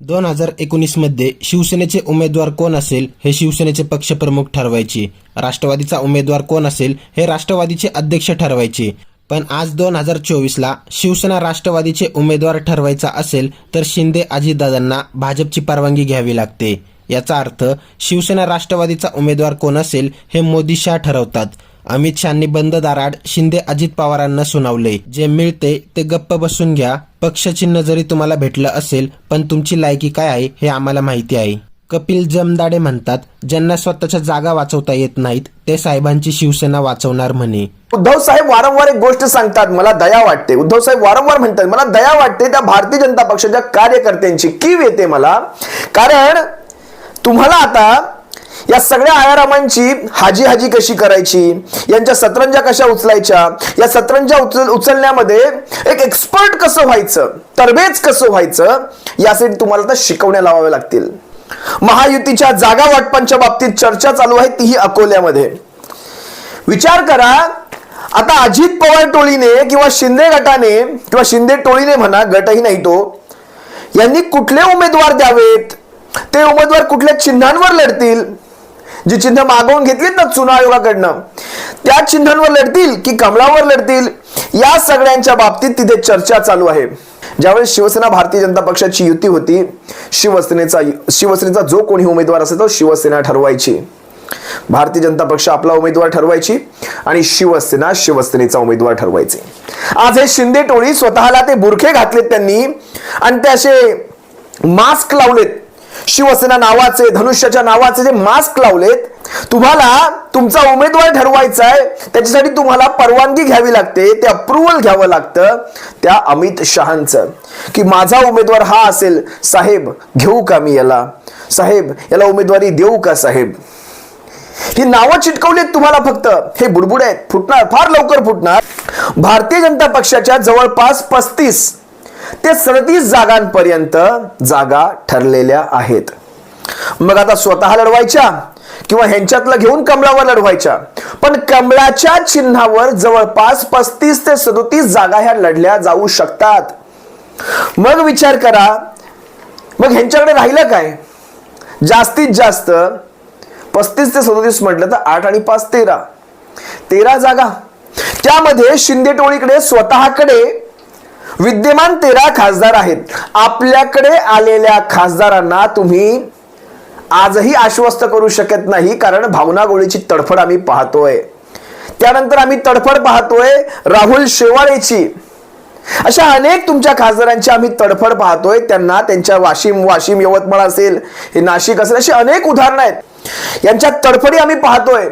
दोन हजार एकोणीसमध्ये शिवसेनेचे उमेदवार कोण असेल हे शिवसेनेचे पक्षप्रमुख ठरवायचे. राष्ट्रवादीचा उमेदवार कोण असेल हे राष्ट्रवादीचे अध्यक्ष ठरवायचे. पण आज दोन हजार चोवीसला शिवसेना राष्ट्रवादीचे उमेदवार ठरवायचा असेल तर शिंदे अजितदादांना भाजपची परवानगी घ्यावी लागते. याचा अर्थ शिवसेना राष्ट्रवादीचा उमेदवार कोण असेल हे मोदी शाह ठरवतात. अमित शहानी बंद दाराड शिंदे अजित पवारांना सुनावले. जे मिळते ते गप्प बसून घ्या. पक्षचिन्ह जरी तुम्हाला भेटलं असेल पण तुमची लायकी काय आहे हे आम्हाला माहिती आहे. कपिल जमदाडे म्हणतात ज्यांना स्वतःच्या जागा वाचवता येत नाहीत ते साहेबांची शिवसेना वाचवणार म्हणे. उद्धव साहेब वारंवार एक गोष्ट सांगतात मला दया वाटते. उद्धव साहेब वारंवार म्हणतात मला दया वाटते त्या भारतीय जनता पक्षाच्या कार्यकर्त्यांची. कीव येते मला? कारण तुम्हाला आता या सगळ्या आयारामांची हाजी हाजी कशी करायची? यांच्या सतरंजा कशा उचलायच्या? या सतरंजा उचल उचलण्यामध्ये एक एक्सपर्ट कसं व्हायचं? तरबेज कसं व्हायचं? यासाठी तुम्हाला आता शिकवण्या लावाव्या लागतील. महायुतीच्या जागा वाटपांच्या बाबतीत चर्चा चालू आहे तीही अकोल्यामध्ये. विचार करा आता अजित पवार टोळीने किंवा शिंदे गटाने किंवा शिंदे टोळीने म्हणा गटही नाही तो यांनी कुठले उमेदवार द्यावेत? ते उमेदवार कुठल्या चिन्हांवर लढतील? जी चिन्ह मागवून घेतलीत ना चुना आयोगाकडनं त्या चिन्हांवर लढतील की कमलावर लढतील? या सगळ्यांच्या बाबतीत तिथे चर्चा चालू आहे. ज्यावेळेस शिवसेना भारतीय जनता पक्षाची युती होती शिवसेनेचा शिवसेनेचा जो कोणी उमेदवार असेल तो शिवसेना ठरवायची. भारतीय जनता पक्ष आपला उमेदवार ठरवायची आणि शिवसेना शिवसेनेचा उमेदवार ठरवायचे. आज हे शिंदे टोळी स्वतःला ते बुरखे घातलेत त्यांनी आणि ते असे मास्क लावलेत. शिवसेना नावाचे धनुष्याच्या नावाचे जे मास्क लावलेत तुम्हाला तुमचा उमेदवार ठरवायचा आहे त्याच्यासाठी तुम्हाला परवानगी घ्यावी लागते ते अप्रुव्हल घ्यावं लागतं त्या अमित शहांचं. की माझा उमेदवार हा असेल साहेब घेऊ का मी याला? साहेब याला उमेदवारी देऊ का साहेब? ही नावं चिटकवलीत तुम्हाला फक्त. हे बुडबुड आहेत फुटणार फार लवकर फुटणार. भारतीय जनता पक्षाच्या जवळपास पस्तीस ते सदतीस जागांपर्यंत जागा ठरलेल्या आहेत. मग आता स्वतः लढवायच्या किंवा ह्यांच्यातलं घेऊन कमळावर लढवायच्या. पण कमळाच्या चिन्हावर जवळपास पस्तीस ते सदोतीस जागा ह्या लढल्या जाऊ शकतात. मग विचार करा मग ह्यांच्याकडे राहिलं काय? जास्तीत जास्त पस्तीस ते सदोतीस म्हटलं तर आठ आणि पाच तेरा. तेरा जागा. त्यामध्ये शिंदे टोळीकडे स्वतःकडे विद्यमान तेरा खासदार आहेत. आपल्याकडे आलेल्या खासदारांना तुम्ही आजही आश्वस्त करू शकत नाही कारण भावना गोळीची तडफड आम्ही पाहतोय. त्यानंतर आम्ही तडफड पाहतोय राहुल शेवाळेची. अशा अनेक तुमच्या खासदारांची आम्ही तडफड पाहतोय त्यांना त्यांच्या वाशिम वाशिम यवतमाळ असेल हे नाशिक असेल अशी अनेक उदाहरणं आहेत. यांच्या तडफडी आम्ही पाहतोय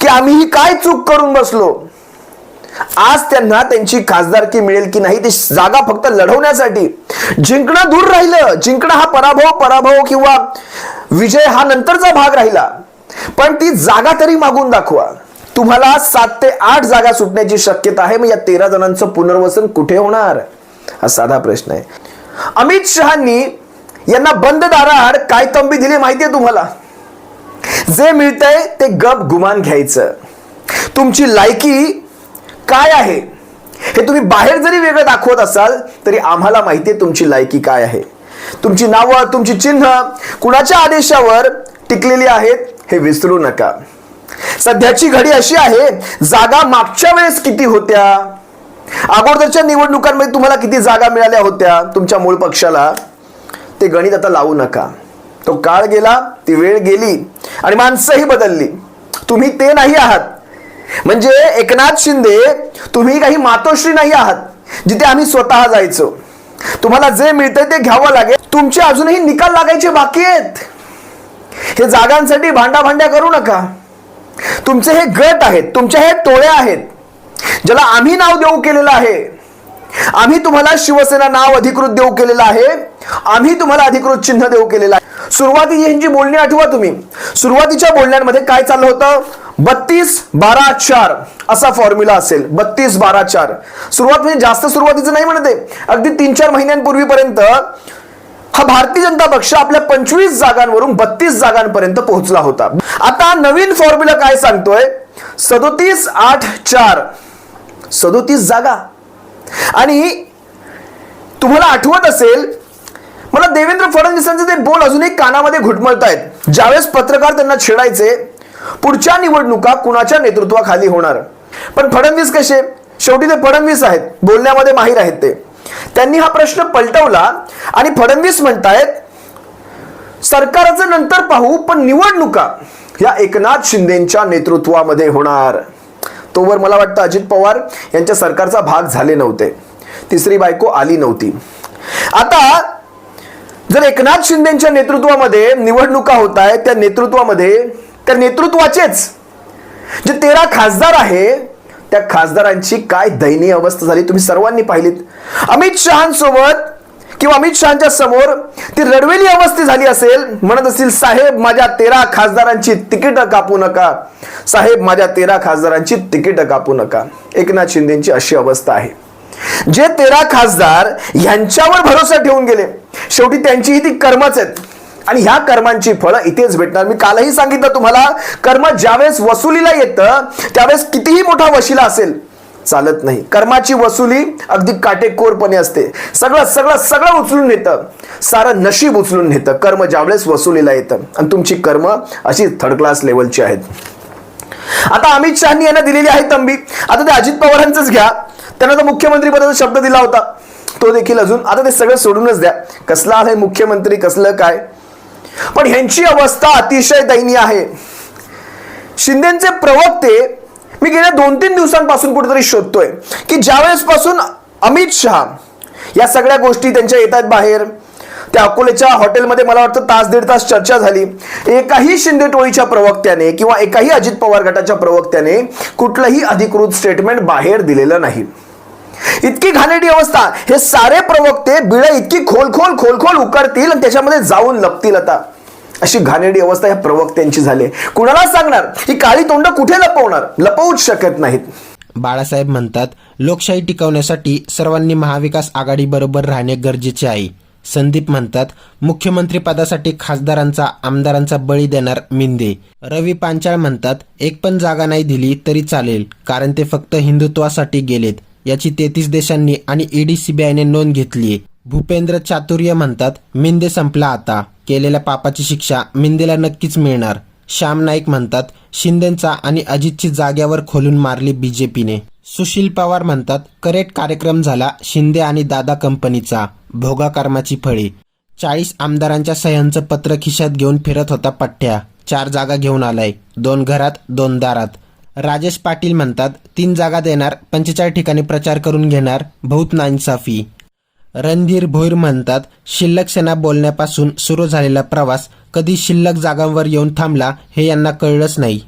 की आम्ही ही काय चूक करून बसलो? आज त्यांना त्यांची खासदारकी मिळेल की नाही ती जागा फक्त लढवण्यासाठी. जिंकणं दूर राहिलं. जिंकणं हा पराभव पराभव किंवा विजय हा नंतरचा भाग राहिला. पण ती जागा तरी मागून दाखवा. तुम्हाला सात ते आठ जागा सुटण्याची शक्यता आहे. मग या तेरा जणांचं पुनर्वसन कुठे होणार? हा साधा प्रश्न आहे. अमित शहानी यांना बंद दाराआड काय तंबी दिली माहितीये तुम्हाला? जे मिळतंय ते गप गुमान घ्यायचं. तुमची लायकी काय आहे? हे तुम्ही बाहेर जरी वेगळं दाखवत असाल तरी आम्हाला माहिती आहे तुमची लायकी काय आहे. तुमची नावं तुमची चिन्ह कुणाच्या आदेशावर टिकलेली आहेत हे विसरू नका. सध्याची घडी अशी आहे जागा मागच्या वेळेस किती होत्या? अगोदरच्या निवडणुकांमध्ये तुम्हाला किती जागा मिळाल्या होत्या? तुमच्या मूळ पक्षाला. ते गणित आता लावू नका. तो काळ गेला ती वेळ गेली आणि माणसंही बदलली. तुम्ही ते नाही आहात. म्हणजे एकनाथ शिंदे तुम्ही काही मातोश्री नाही आहात जिथे आम्ही स्वतः जायचो. तुम्हाला जे मिळतंय ते घ्यावं लागेल. तुमचे अजूनही निकाल लागायचे बाकी आहेत. हे जागांसाठी भांडाभांड्या करू नका. तुमचे हे गट आहेत तुमच्या हे टोळ्या आहेत ज्याला आम्ही नाव देऊ केलेलं आहे. आम्ही तुम्हाला शिवसेना नाव अधिकृत देऊ केलेलं आहे. आम्ही तुम्हाला अधिकृत चिन्ह देऊ केलेलं आहे. सुरुवातीची यांची बोलणी आठवा तुम्ही. सुरुवातीच्या बोलण्यांमध्ये काय चाललं होतं? बत्तीस बारा चार असा फॉर्म्युला असेल. बत्तीस बारा चार. सुरुवात म्हणजे जास्त सुरुवातीचं नाही म्हणते अगदी तीन चार महिन्यांपूर्वीपर्यंत हा भारतीय जनता पक्ष आपल्या पंचवीस जागांवरून बत्तीस जागांपर्यंत पोहोचला होता. आता नवीन फॉर्म्युला काय सांगतोय? सदोतीस आठ चार. सदोतीस जागा. आणि तुम्हाला आठवत असेल मला देवेंद्र फडणवीसांचे ते बोल अजूनही कानामध्ये घुटमळतायत. ज्यावेळेस पत्रकार त्यांना छेडायचे पुढच्या निवडणुका कुणाच्या नेतृत्वाखाली होणार? पण फडणवीस कसे? शेवटी ते फडणवीस आहेत. बोलण्यामध्ये माहीर आहेत ते. त्यांनी हा प्रश्न पलटवला आणि फडणवीस म्हणतायत सरकारचं नंतर पाहू पण निवडणुका या एकनाथ शिंदेच्या नेतृत्वामध्ये होणार. तोवर मला वाटतं अजित पवार यांच्या सरकारचा भाग झाले नव्हते. तिसरी बायको आली नव्हती. आता जर एकनाथ शिंदेच्या नेतृत्वामध्ये निवडणुका होत आहेत त्या नेतृत्वामध्ये तर नेतृत्वाचेच. जे तेरा खासदार आहे त्या खासदारांची काय दयनीय अवस्था झाली तुम्ही सर्वांनी पाहिलीत. अमित शहांसोबत किंवा अमित शहाच्या समोर ती रडवेली अवस्था झाली असेल म्हणत असतील साहेब माझ्या तेरा खासदारांची तिकीट कापू नका. साहेब माझ्या तेरा खासदारांची तिकीट कापू नका. एकनाथ शिंदेची अशी अवस्था आहे. जे तेरा खासदार यांच्यावर भरोसा ठेवून गेले शेवटी त्यांचीही ती कर्मच आहेत. आणि ह्या कर्मांची फळं इथेच भेटणार. मी कालही सांगितलं तुम्हाला कर्म ज्यावेळेस वसुलीला येतं त्यावेळेस कितीही मोठा वशिला असेल चालत नाही. कर्माची वसुली अगदी काटेकोरपणे असते. सगळं सगळं सगळं उचलून नेतं. सारं नशीब उचलून नेतं. कर्म ज्यावेळेस वसुलीला येतं. आणि तुमची कर्म अशी थर्ड क्लास लेवलची आहेत. आता अमित शहानी यांना दिलेली आहे तंबी. आता ते अजित पवारांचंच घ्या. त्यांना तर मुख्यमंत्री पदाचा शब्द दिला होता. तो देखील अजून आता ते सगळं सोडूनच द्या. कसला आलाय मुख्यमंत्री कसलं काय? पण ह्यांची अवस्था अतिशय दयनीय आहे. शिंदेचे प्रवक्ते मी गेल्या दोन तीन दिवसांपासून कुठेतरी शोधतोय की ज्यावेळेस पासून अमित शहा या सगळ्या गोष्टी त्यांच्या येतात बाहेर त्या अकोलेच्या हॉटेलमध्ये मला वाटतं तास दीड तास चर्चा झाली एकाही शिंदे टोळीच्या प्रवक्त्याने किंवा एकाही अजित पवार गटाच्या प्रवक्त्याने कुठलंही अधिकृत स्टेटमेंट बाहेर दिलेलं नाही. इतकी घाणेरडी अवस्था. हे सारे प्रवक्ते बिळ इतकी खोल खोल खोल खोल उकडतील आणि त्याच्यामध्ये जाऊन लपतील आता. अशी घाणेरडी अवस्था या प्रवक्त्यांची झाली कुणाला सांगणार? ही काळी तोंड कुठे लपवणार? लपवूच शकत नाहीत. बाळासाहेब म्हणतात लोकशाही टिकवण्यासाठी सर्वांनी महाविकास आघाडीबरोबर राहणे गरजेचे आहे. संदीप म्हणतात मुख्यमंत्री पदासाठी खासदारांचा आमदारांचा बळी देणार मिंदे. रवी पांचाळ म्हणतात एक पण जागा नाही दिली तरी चालेल कारण ते फक्त हिंदुत्वासाठी गेलेत. याची तेहतीस देशांनी आणि ईडी सीबीआयने नोंद घेतली भूपेंद्र चातुर्य म्हणतात मिंदे संपला आता. केलेल्या पापाची शिक्षा मिंदेला नक्कीच मिळणार. श्याम नाईक म्हणतात शिंदेचा आणि अजितची जाग्यावर खोलून मारली बीजेपीने सुशील पवार म्हणतात करेक्ट कार्यक्रम झाला शिंदे आणि दादा कंपनीचा. भोगा कर्माची फळी. चाळीस आमदारांच्या सह्यांचं पत्र खिशात घेऊन फिरत होता पठ्ठ्या. चार जागा घेऊन आलाय. दोन घरात दोन दारात. राजेश पाटील म्हणतात तीन जागा देणार पंचेचाळीस ठिकाणी प्रचार करून घेणार बहुत नाइन्साफी रणधीर भोईर म्हणतात शिल्लक सेना बोलण्यापासून सुरू झालेला प्रवास कधी शिल्लक जागांवर येऊन थांबला हे यांना कळलंच नाही.